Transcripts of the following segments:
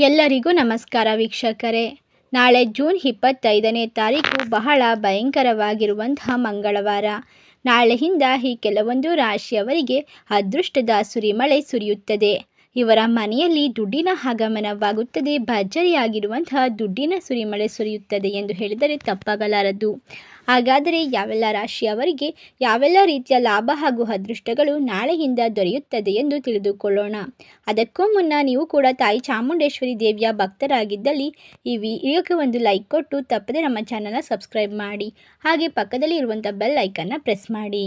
ಎಲ್ಲರಿಗೂ ನಮಸ್ಕಾರ ವೀಕ್ಷಕರೇ. ನಾಳೆ ಜೂನ್ ಇಪ್ಪತ್ತೈದನೇ ತಾರೀಕು ಬಹಳ ಭಯಂಕರವಾಗಿರುವಂತಹ ಮಂಗಳವಾರ. ನಾಳೆಯಿಂದ ಈ ಕೆಲವೊಂದು ರಾಶಿಯವರಿಗೆ ಅದೃಷ್ಟದ ಸುರಿಮಳೆ ಸುರಿಯುತ್ತದೆ. ಇವರ ಮನೆಯಲ್ಲಿ ದುಡ್ಡಿನ ಆಗಮನವಾಗುತ್ತದೆ. ಭರ್ಜರಿಯಾಗಿರುವಂತಹ ದುಡ್ಡಿನ ಸುರಿಮಳೆ ಸುರಿಯುತ್ತದೆ ಎಂದು ಹೇಳಿದರೆ ತಪ್ಪಾಗಲಾರದು. ಹಾಗಾದರೆ ಯಾವೆಲ್ಲ ರಾಶಿಯವರಿಗೆ ಯಾವೆಲ್ಲ ರೀತಿಯ ಲಾಭ ಹಾಗೂ ಅದೃಷ್ಟಗಳು ನಾಳೆಯಿಂದ ದೊರೆಯುತ್ತದೆ ಎಂದು ತಿಳಿದುಕೊಳ್ಳೋಣ. ಅದಕ್ಕೂ ಮುನ್ನ ನೀವು ಕೂಡ ತಾಯಿ ಚಾಮುಂಡೇಶ್ವರಿ ದೇವಿಯ ಭಕ್ತರಾಗಿದ್ದಲ್ಲಿ ಈ ವಿಡಿಯೋಕ್ಕೆ ಒಂದು ಲೈಕ್ ಕೊಟ್ಟು ತಪ್ಪದೆ ನಮ್ಮ ಚಾನಲ್ನ ಸಬ್ಸ್ಕ್ರೈಬ್ ಮಾಡಿ. ಹಾಗೆ ಪಕ್ಕದಲ್ಲಿ ಇರುವಂಥ ಬೆಲ್ ಐಕನ್ನ ಪ್ರೆಸ್ ಮಾಡಿ.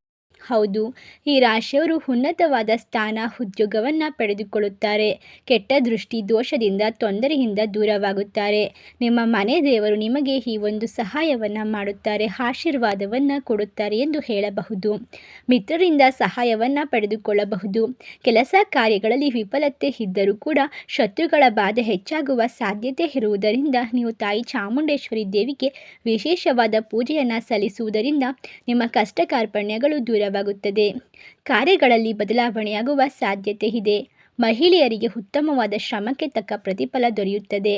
ಹೌದು. ಈ ರಾಶಿಯವರು ಉನ್ನತವಾದ ಸ್ಥಾನ, ಉದ್ಯೋಗವನ್ನು ಪಡೆದುಕೊಳ್ಳುತ್ತಾರೆ. ಕೆಟ್ಟ ದೃಷ್ಟಿ, ದೋಷದಿಂದ, ತೊಂದರೆಯಿಂದ ದೂರವಾಗುತ್ತಾರೆ. ನಿಮ್ಮ ಮನೆ ದೇವರು ನಿಮಗೆ ಈ ಒಂದು ಸಹಾಯವನ್ನು ಮಾಡುತ್ತಾರೆ, ಆಶೀರ್ವಾದವನ್ನು ಕೊಡುತ್ತಾರೆ ಎಂದು ಹೇಳಬಹುದು. ಮಿತ್ರರಿಂದ ಸಹಾಯವನ್ನು ಪಡೆದುಕೊಳ್ಳಬಹುದು. ಕೆಲಸ ಕಾರ್ಯಗಳಲ್ಲಿ ವಿಫಲತೆ ಇದ್ದರೂ ಕೂಡ ಶತ್ರುಗಳ ಬಾಧೆ ಹೆಚ್ಚಾಗುವ ಸಾಧ್ಯತೆ ಇರುವುದರಿಂದ ನೀವು ತಾಯಿ ಚಾಮುಂಡೇಶ್ವರಿ ದೇವಿಗೆ ವಿಶೇಷವಾದ ಪೂಜೆಯನ್ನು ಸಲ್ಲಿಸುವುದರಿಂದ ನಿಮ್ಮ ಕಷ್ಟ ಕಾರ್ಪಣ್ಯಗಳು ದೂರವಾಗುತ್ತದೆ ಕಾರ್ಯಗಳಲ್ಲಿ ಬದಲಾವಣೆಯಾಗುವ ಸಾಧ್ಯತೆ ಇದೆ. ಮಹಿಳೆಯರಿಗೆ ಉತ್ತಮವಾದ ಶ್ರಮಕ್ಕೆ ತಕ್ಕ ಪ್ರತಿಫಲ ದೊರೆಯುತ್ತದೆ.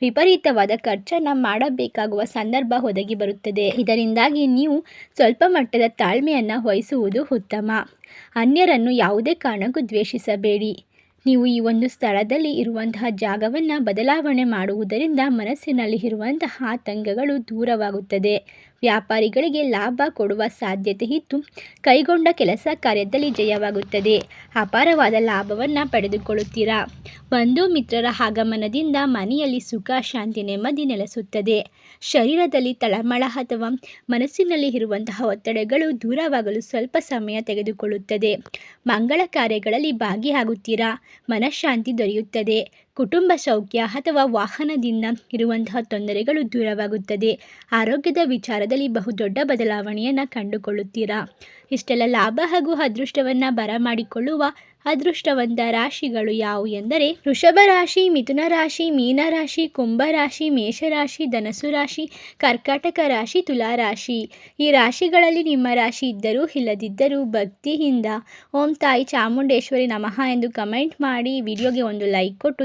ವಿಪರೀತವಾದ ಖರ್ಚನ್ನು ಮಾಡಬೇಕಾಗುವ ಸಂದರ್ಭ ಒದಗಿ ಬರುತ್ತದೆ. ಇದರಿಂದಾಗಿ ನೀವು ಸ್ವಲ್ಪ ಮಟ್ಟದ ತಾಳ್ಮೆಯನ್ನು ವಹಿಸುವುದು ಉತ್ತಮ. ಅನ್ಯರನ್ನು ಯಾವುದೇ ಕಾರಣಕ್ಕೂ ದ್ವೇಷಿಸಬೇಡಿ. ನೀವು ಈ ಒಂದು ಸ್ಥಳದಲ್ಲಿ ಇರುವಂತಹ ಜಾಗವನ್ನು ಬದಲಾವಣೆ ಮಾಡುವುದರಿಂದ ಮನಸ್ಸಿನಲ್ಲಿ ಇರುವಂತಹ ಆತಂಕಗಳು ದೂರವಾಗುತ್ತದೆ. ವ್ಯಾಪಾರಿಗಳಿಗೆ ಲಾಭ ಕೊಡುವ ಸಾಧ್ಯತೆ ಇದ್ದು, ಕೈಗೊಂಡ ಕೆಲಸ ಕಾರ್ಯದಲ್ಲಿ ಜಯವಾಗುತ್ತದೆ. ಅಪಾರವಾದ ಲಾಭವನ್ನು ಪಡೆದುಕೊಳ್ಳುತ್ತೀರಾ? ಬಂಧು ಮಿತ್ರರ ಆಗಮನದಿಂದ ಮನೆಯಲ್ಲಿ ಸುಖ, ಶಾಂತಿ, ನೆಮ್ಮದಿ ನೆಲೆಸುತ್ತದೆ. ಶರೀರದಲ್ಲಿ ತಳಮಳ ಅಥವಾ ಮನಸ್ಸಿನಲ್ಲಿ ಇರುವಂತಹ ಒತ್ತಡಗಳು ದೂರವಾಗಲು ಸ್ವಲ್ಪ ಸಮಯ ತೆಗೆದುಕೊಳ್ಳುತ್ತದೆ. ಮಂಗಳ ಕಾರ್ಯಗಳಲ್ಲಿ ಭಾಗಿಯಾಗುತ್ತೀರಾ? ಮನಃಶಾಂತಿ ದೊರೆಯುತ್ತದೆ. ಕುಟುಂಬ ಸೌಖ್ಯ ಅಥವಾ ವಾಹನದಿಂದ ಇರುವಂತಹ ತೊಂದರೆಗಳು ದೂರವಾಗುತ್ತದೆ. ಆರೋಗ್ಯದ ವಿಚಾರದಲ್ಲಿ ಬಹುದೊಡ್ಡ ಬದಲಾವಣೆಯನ್ನು ಕಂಡುಕೊಳ್ಳುತ್ತೀರಾ? ಇಷ್ಟೆಲ್ಲ ಲಾಭ ಹಾಗೂ ಅದೃಷ್ಟವನ್ನು ಬರಮಾಡಿಕೊಳ್ಳುವ ಅದೃಷ್ಟವಂತ ರಾಶಿಗಳು ಯಾವುವು ಎಂದರೆ, ವೃಷಭ ರಾಶಿ, ಮಿಥುನ ರಾಶಿ, ಮೀನ ರಾಶಿ, ಕುಂಭ ರಾಶಿ ಮೇಷರಾಶಿ ಧನಸು ರಾಶಿ, ಕರ್ಕಾಟಕ ರಾಶಿ, ತುಲಾ ರಾಶಿ. ಈ ರಾಶಿಗಳಲ್ಲಿ ನಿಮ್ಮ ರಾಶಿ ಇದ್ದರೂ ಇಲ್ಲದಿದ್ದರೂ ಭಕ್ತಿಯಿಂದ ಓಂ ತಾಯಿ ಚಾಮುಂಡೇಶ್ವರಿ ನಮಃ ಎಂದು ಕಮೆಂಟ್ ಮಾಡಿ, ವಿಡಿಯೋಗೆ ಒಂದು ಲೈಕ್ ಕೊಟ್ಟು